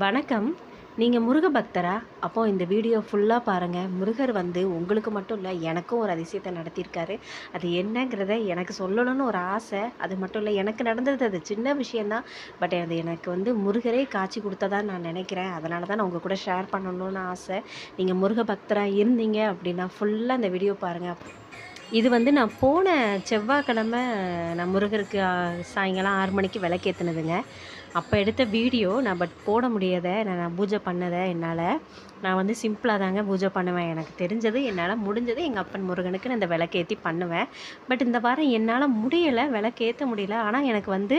வணக்கம். நீங்கள் முருக பக்தரா? அப்போ இந்த வீடியோ ஃபுல்லாக பாருங்கள் முருகர் வந்து உங்களுக்கு மட்டும் இல்லை எனக்கும் ஒரு அதிசயத்தை நடத்தியிருக்காரு. அது என்னங்கிறத எனக்கு சொல்லணும்னு ஒரு ஆசை. அது மட்டும் இல்லை எனக்கு நடந்தது அது சின்ன விஷயந்தான் பட் அது எனக்கு வந்து முருகரே காட்சி கொடுத்ததா நான் நினைக்கிறேன். அதனால தான் நான் உங்கள் கூட ஷேர் பண்ணணும்னு ஆசை. நீங்கள் முருக பக்தராக இருந்தீங்க அப்படின்னா ஃபுல்லாக இந்த வீடியோ பாருங்கள் இது வந்து நான் போன செவ்வாய்க்கிழமை நான் முருகருக்கு சாயங்காலம் ஆறு மணிக்கு விளக்கேற்றுனதுங்க அப்போ எடுத்த வீடியோ நான் பட் போட முடியாத நான் நான் பூஜை பண்ணதை என்னால் நான் வந்து சிம்பிளாக தாங்க பூஜை பண்ணுவேன். எனக்கு தெரிஞ்சது என்னால் முடிஞ்சது எங்கள் அப்பன் முருகனுக்கு நான் இந்த விளக்கேற்றி பண்ணுவேன். பட் இந்த வாரம் என்னால் முடியலை விளக்கேற்ற முடியல. ஆனால் எனக்கு வந்து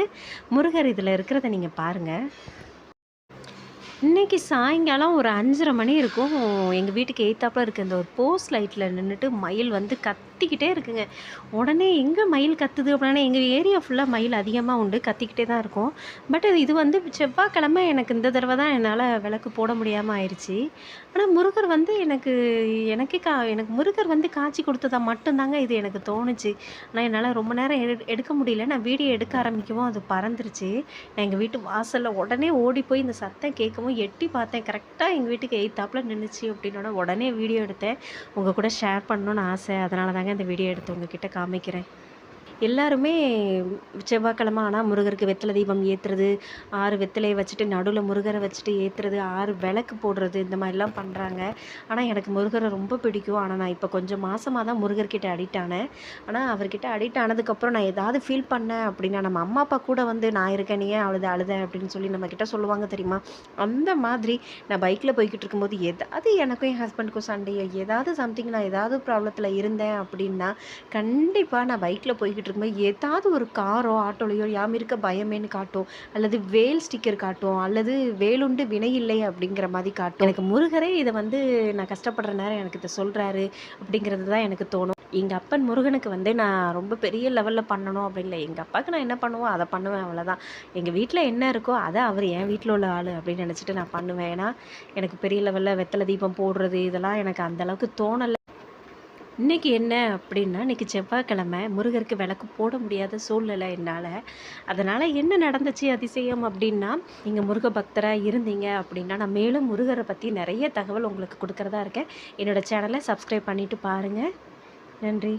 முருகர் இதில் இருக்கிறத நீங்கள் பாருங்கள் இன்னைக்கு சாயங்காலம் ஒரு அஞ்சரை மணி இருக்கும். எங்கள் வீட்டுக்கு எய்த்தாப்பில் இருக்க இந்த ஒரு போஸ்ட் லைட்டில் நின்றுட்டு மயில் வந்து கத்திக்கிட்டே இருக்குங்க. உடனே எங்கே மயில் கத்துது அப்படின்னா எங்கள் ஏரியா ஃபுல்லாக மயில் அதிகமாக உண்டு கத்திக்கிட்டே தான் இருக்கும். பட் இது வந்து செவ்வாய்க்கிழமை எனக்கு இந்த தடவை தான் என்னால் விளக்கு போட முடியாமல் ஆயிடுச்சு ஆனால் முருகர் வந்து எனக்கு எனக்கே கா எனக்கு முருகர் வந்து காட்சி கொடுத்ததா மட்டும்தாங்க இது எனக்கு தோணுச்சு. ஆனால் என்னால் ரொம்ப நேரம் எடு எடுக்க முடியல. நான் வீடியோ எடுக்க ஆரம்பிக்கவும் அது பறந்துருச்சு. நான் எங்கள் வீட்டு வாசலில் உடனே ஓடி போய் இந்த சத்தம் கேட்கவும் எட்டி பார்த்தேன். கரெக்டாக எங்கள் வீட்டுக்கு எய்த்தாப்பில் நின்றுச்சு அப்படின்னோட உடனே வீடியோ எடுத்தேன். உங்கள் கூட ஷேர் பண்ணணுன்னு ஆசை. அதனால தாங்க இந்த வீடியோ எடுத்து உங்ககிட்ட காமிக்கிறேன். எல்லாருமே செவ்வாய்க்கிழமை ஆனால் முருகருக்கு வெத்தலை தீபம் ஏற்றுறது ஆறு வெத்தலையை வச்சுட்டு நடுவில் முருகரை வச்சுட்டு ஏற்றுறது ஆறு விளக்கு போடுறது இந்த மாதிரிலாம் பண்ணுறாங்க ஆனால் எனக்கு முருகரை ரொம்ப பிடிக்கும். ஆனால் நான் இப்போ கொஞ்சம் மாதமாக தான் முருகர்கிட்ட அடிக்ட் ஆனேன். ஆனால் அவர்கிட்ட அடிக்ட் ஆனதுக்கப்புறம் நான் ஏதாவது ஃபீல் பண்ணேன் அப்படின்னா நம்ம அம்மா அப்பா கூட வந்து நான் இருக்கேன் நீ ஏன் அழுத அழுத அப்படின்னு சொல்லி நம்ம கிட்ட சொல்லுவாங்க தெரியுமா? அந்த மாதிரி நான் பைக்கில் போய்கிட்டு இருக்கும்போது ஏதாவது எனக்கும் என் ஹஸ்பண்டுக்கும் சண்டையோ ஏதாவது சம்திங் நான் ஏதாவது ப்ராப்ளத்தில் இருந்தேன் அப்படின்னா கண்டிப்பாக நான் பைக்கில் போய்கிட்டு இருக்கும்போது ஏதாவது ஒரு காரோ ஆட்டோலையோ யாம் இருக்க பயமேன்னு காட்டும். அல்லது வேல் ஸ்டிக்கர் காட்டும். அல்லது வேலுண்டு வினை இல்லை அப்படிங்கிற மாதிரி காட்டும். எனக்கு முருகரே இதை வந்து நான் கஷ்டப்படுற நேரம் எனக்கு இதை சொல்கிறாரு அப்படிங்கிறது தான் எனக்கு தோணும். எங்கள் அப்பன் முருகனுக்கு வந்து நான் ரொம்ப பெரிய லெவலில் பண்ணணும் அப்படின்னு இல்லை. எங்கள் அப்பாவுக்கு நான் என்ன பண்ணுவோம் அதை பண்ணுவேன் அவ்வளோதான் எங்கள் வீட்டில் என்ன இருக்கோ அதை அவர் என் வீட்டில் உள்ள ஆள் அப்படின்னு நினச்சிட்டு நான் பண்ணுவேன். ஏன்னா எனக்கு பெரிய லெவலில் வெத்தலை தீபம் போடுறது இதெல்லாம் எனக்கு அந்தளவுக்கு தோணலை. இன்னைக்கு என்ன அப்படின்னா இன்றைக்கி செவ்வாய்க்கிழமை முருகருக்கு விளக்கு போட முடியாத சூழ்நிலை என்னால். அதனால் என்ன நடந்துச்சு அதிசயம் அப்படின்னா நீங்கள் முருக பக்தராக இருந்தீங்க அப்படின்னா நான் மேலும் முருகரை பற்றி நிறைய தகவல் உங்களுக்கு கொடுக்குறதா இருக்கேன். என்னோட சேனலை சப்ஸ்கிரைப் பண்ணிவிட்டு பாருங்கள் நன்றி.